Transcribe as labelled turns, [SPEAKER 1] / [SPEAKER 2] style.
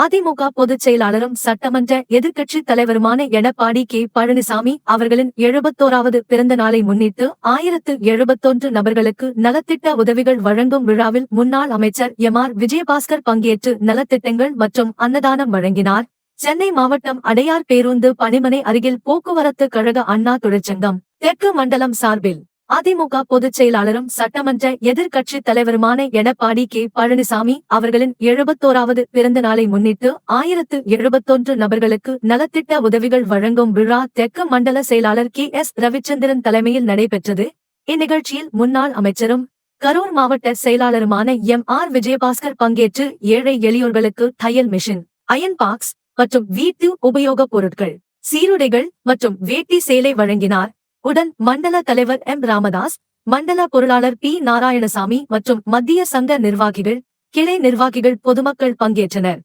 [SPEAKER 1] அதிமுக பொதுச் செயலாளரும் சட்டமன்ற எதிர்க்கட்சித் தலைவருமான எடப்பாடி கே. பழனிசாமி அவர்களின் எழுபத்தோராவது பிறந்த நாளை முன்னிட்டு ஆயிரத்து எழுபத்தொன்று நபர்களுக்கு நலத்திட்ட உதவிகள் வழங்கும் விழாவில் முன்னாள் அமைச்சர் எம். ஆர். விஜயபாஸ்கர் பங்கேற்று நலத்திட்டங்கள் மற்றும் அன்னதானம் வழங்கினார். சென்னை மாவட்டம் அடையார் பேருந்து பணிமனை அருகில் போக்குவரத்து கழக அண்ணா தொழிற்சங்கம் தெற்கு மண்டலம் சார்பில் அதிமுக பொதுச் செயலாளரும் சட்டமன்ற எதிர்க்கட்சித் தலைவருமான எடப்பாடி கே. பழனிசாமி அவர்களின் எழுபத்தோராவது பிறந்த நாளை முன்னிட்டு ஆயிரத்து எழுபத்தொன்று நபர்களுக்கு நலத்திட்ட உதவிகள் வழங்கும் விழா தெற்கு மண்டல செயலாளர் கே. எஸ். ரவிச்சந்திரன் தலைமையில் நடைபெற்றது. இந்நிகழ்ச்சியில் முன்னாள் அமைச்சரும் கரூர் மாவட்ட செயலாளருமான எம். ஆர். விஜயபாஸ்கர் பங்கேற்று ஏழை எளியோர்களுக்கு தையல் மிஷின் அயன் பாக்ஸ் மற்றும் வீட்டு உபயோகப் பொருட்கள் சீருடைகள் மற்றும் வேட்டி சேலை வழங்கினார். உடன் மண்டல தலைவர் எம். ராமதாஸ் மண்டல பொருளாளர் பி. நாராயணசாமி மற்றும் மத்திய சங்க நிர்வாகிகள் கிளை நிர்வாகிகள் பொதுமக்கள் பங்கேற்றனர்.